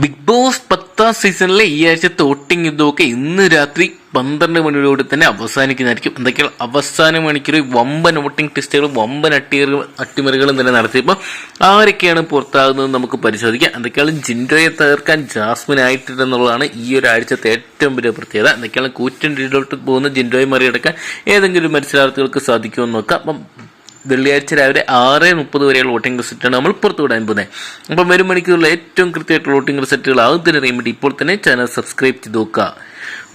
Big boss പത്താം സീസണിലെ ഈ ആഴ്ചത്തെ വോട്ടിംഗ് യുദ്ധമൊക്കെ ഇന്ന് രാത്രി പന്ത്രണ്ട് മണിയോട് തന്നെ അവസാനിക്കുന്നതായിരിക്കും. എന്തൊക്കെയാണ് അവസാന മണിക്കൂർ വമ്പൻ വോട്ടിംഗ് ടെസ്റ്റുകളും വമ്പൻ അട്ടിയറുകൾ അട്ടിമറികളും തന്നെ നടത്തിയപ്പോൾ ആരൊക്കെയാണ് പുറത്താകുന്നത് നമുക്ക് പരിശോധിക്കാം. എന്തൊക്കെയാണ് ജിൻഡോയെ തകർക്കാൻ ജാസ്മിൻ ആയിട്ടുണ്ടെന്നുള്ളതാണ് ഈ ഒരു ആഴ്ചത്തെ ഏറ്റവും വലിയ പ്രത്യേകത. എന്തൊക്കെയാണ് കൂറ്റൻ രീതിയിലോട്ട് പോകുന്ന ജിൻഡോയെ മറികടക്കാൻ ഏതെങ്കിലും മത്സരാർത്ഥികൾക്ക് സാധിക്കുമെന്ന് നോക്കാം. അപ്പം വെള്ളിയാഴ്ച രാവിലെ ആറ് മുപ്പത് വരെയുള്ള വോട്ടിംഗ് റിസൾട്ടാണ് നമ്മൾ പുറത്തുവിടാൻ പോകുന്നത്. അപ്പം വരും മണിക്കൂറിലെ ഏറ്റവും കൃത്യമായിട്ടുള്ള വോട്ടിംഗ് റിസൾട്ടുകൾ ആദ്യം അറിയാൻ വേണ്ടി ഇപ്പോൾ തന്നെ ചാനൽ സബ്സ്ക്രൈബ് ചെയ്ത് നോക്കുക.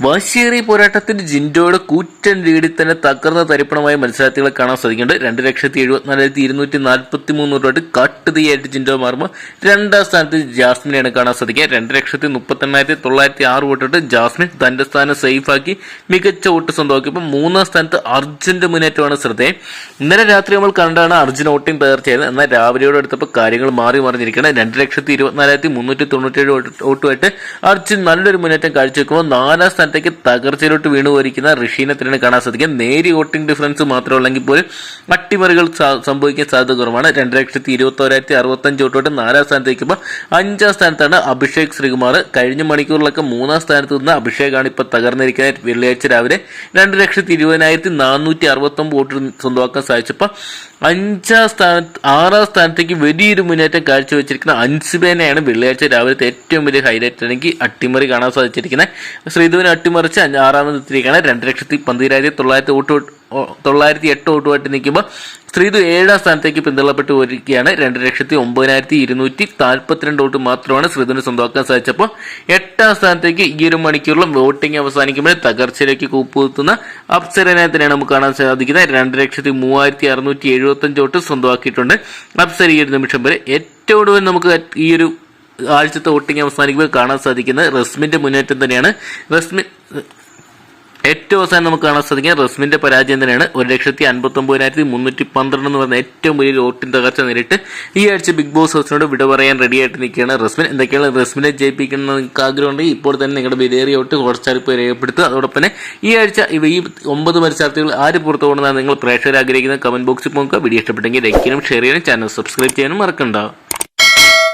വാശിയേറിയ പോരാട്ടത്തിൽ ജിൻഡോയുടെ കൂറ്റൻ ലീഡിൽ തന്നെ തകർന്ന തരിപ്പണമായ മത്സരാർത്ഥികളെ കാണാൻ സാധിക്കുന്നുണ്ട്. രണ്ട് ലക്ഷത്തി എഴുപത്തിനാലായിരത്തി ഇരുന്നൂറ്റി നാൽപ്പത്തി മൂന്ന് രൂപയായിട്ട് കാട്ടുതീയായിട്ട് ജിൻഡോ മാറുമ്പോൾ രണ്ടാം സ്ഥാനത്ത് ജാസ്മിനെയാണ് കാണാൻ സാധിക്കുക. രണ്ട് ലക്ഷത്തി മുപ്പത്തെണ്ണായിരത്തി തൊള്ളായിരത്തി ആറ് വോട്ടിട്ട് ജാസ്മിൻ തന്റെ സ്ഥാനം സേഫാക്കി മികച്ച വോട്ട് സ്വന്തമാക്കിയപ്പോൾ മൂന്നാം സ്ഥാനത്ത് അർജുന്റെ മുന്നേറ്റമാണ് ശ്രദ്ധേയം. ഇന്നലെ രാത്രി നമ്മൾ കണ്ടാണ് അർജുൻ വോട്ടിംഗ് തകർച്ചയായത്. എന്നാൽ രാവിലെയോട് അടുത്തപ്പോൾ കാര്യങ്ങൾ മാറി മറിഞ്ഞിരിക്കണം രണ്ട് ലക്ഷത്തി ഇരുപത്തിനാലായിരത്തി മുന്നൂറ്റി തൊണ്ണൂറ്റേഴ് വോട്ടുമായിട്ട് അർജുൻ നല്ലൊരു മുന്നേറ്റം കാഴ്ചവെക്കുമ്പോൾ നാലാം സ്ഥാനത്തേക്ക് തകർച്ചയിലോട്ട് വീണു പോയിരിക്കുന്ന ഋഷീനെ തന്നെ കാണാൻ സാധിക്കും നേരിയ വോട്ടിംഗ് ഡിഫറൻസ് മാത്രമല്ലെങ്കിൽ പോലും അട്ടിമറികൾ സംഭവിക്കാൻ സാധ്യത കുറവാണ്. രണ്ട് ലക്ഷത്തി ഇരുപത്തി ഒരായിരത്തി അറുപത്തഞ്ച് വോട്ടോട്ട് നാലാം സ്ഥാനത്തേക്കുമ്പോൾ അഞ്ചാം സ്ഥാനത്താണ് അഭിഷേക് ശ്രീകുമാർ. കഴിഞ്ഞ മണിക്കൂറിലൊക്കെ മൂന്നാം സ്ഥാനത്ത് നിന്ന് അഭിഷേകാണ് ഇപ്പോൾ തകർന്നിരിക്കുന്നത്. വെള്ളിയാഴ്ച രാവിലെ രണ്ട് ലക്ഷത്തി ഇരുപതിനായിരത്തി നാനൂറ്റി അറുപത്തൊമ്പത് വോട്ട് സ്വന്തമാക്കാൻ സാധിച്ചപ്പോൾ അഞ്ചാം സ്ഥാനത്ത് ആറാം സ്ഥാനത്തേക്ക് വലിയൊരു മുന്നേറ്റം കാഴ്ചവെച്ചിരിക്കുന്ന അൻസിബേനെയാണ് വെള്ളിയാഴ്ച രാവിലത്തെ ഏറ്റവും വലിയ ഹൈലൈറ്റ് അല്ലെങ്കിൽ അട്ടിമറി കാണാൻ സാധിച്ചിരിക്കുന്നത്. ശ്രീധുവിനെ അട്ടിമറിച്ച് അഞ്ച് ആറാമത് എത്തിയിരിക്കുകയാണ് രണ്ട് ലക്ഷത്തി പന്തിരായിരത്തി തൊള്ളായിരത്തി വോട്ട് തൊള്ളായിരത്തി എട്ട് വോട്ടുമായിട്ട് നിൽക്കുമ്പോൾ ശ്രീധു ഏഴാം സ്ഥാനത്തേക്ക് പിന്തള്ളപ്പെട്ട് വരികയാണ് രണ്ട് ലക്ഷത്തി ഒമ്പതിനായിരത്തി ഇരുന്നൂറ്റി നാൽപ്പത്തിരണ്ട് വോട്ട് മാത്രമാണ് ശ്രീതുവിന് സ്വന്തമാക്കാൻ സാധിച്ചപ്പോൾ എട്ടാം സ്ഥാനത്തേക്ക് ഈ ഒരു മണിക്കൂറിലും വോട്ടിംഗ് അവസാനിക്കുമ്പോൾ തകർച്ചയിലേക്ക് കൂപ്പുകുത്തുന്ന അപ്സരനെ തന്നെയാണ് നമുക്ക് കാണാൻ സാധിക്കുന്നത്. രണ്ട് ലക്ഷത്തി മൂവായിരത്തി അറുന്നൂറ്റി എഴുപത്തഞ്ച് വോട്ട് സ്വന്തമാക്കിയിട്ടുണ്ട് അപ്സര ഈ ഒരു നിമിഷം വരെ. ഏറ്റവും കൂടുതൽ നമുക്ക് ഈ ഒരു ആഴ്ചത്തെ വോട്ടിംഗ് അവസാനിക്കുമ്പോൾ കാണാൻ സാധിക്കുന്നത് റസ്മിന്റെ മുന്നേറ്റം തന്നെയാണ്. റസ്മിൻ ഏറ്റവും അവസാനം നമുക്ക് കാണാൻ സാധിക്കുക റസ്മിന്റെ പരാജയം തന്നെയാണ്. ഒരു ലക്ഷത്തി അൻപത്തി ഒമ്പതിനായിരത്തി മുന്നൂറ്റി പന്ത്രണ്ട് എന്ന് പറഞ്ഞ ഏറ്റവും വലിയ വോട്ടിൻ തകർച്ച നേരിട്ട് ഈ ആഴ്ച ബിഗ് ബോസ് ഹൗസിനോട് വിട പറയാൻ റെഡി ആയിട്ട് നിൽക്കുകയാണ് റസ്മിൻ. എന്തൊക്കെയാണ് റസ്മിനെ ജയിപ്പിക്കുന്ന നിങ്ങൾക്ക് ആഗ്രഹമുണ്ടെങ്കിൽ ഇപ്പോൾ തന്നെ നിങ്ങളുടെ വിലയേറിയ വോട്ട് ഹോട്ട്സ്റ്റാറിൽ പോയി രേഖപ്പെടുത്തുക. അതോടൊപ്പം തന്നെ ഈ ആഴ്ച ഇവ ഈ ഒമ്പത് മത്സരാർത്ഥികൾ ആര് പുറത്തു പോകണമെന്നാണ് നിങ്ങൾ പ്രേക്ഷകർ ആഗ്രഹിക്കുന്ന കമന്റ് ബോക്സിൽ പോകുക വീഡിയോ ഇഷ്ടപ്പെട്ടെങ്കിൽ ലൈക്ക് ചെയ്യാനും ഷെയർ ചെയ്യാനും ചാനൽ സബ്സ്ക്രൈബ് ചെയ്യാനും മറക്കണ്ട.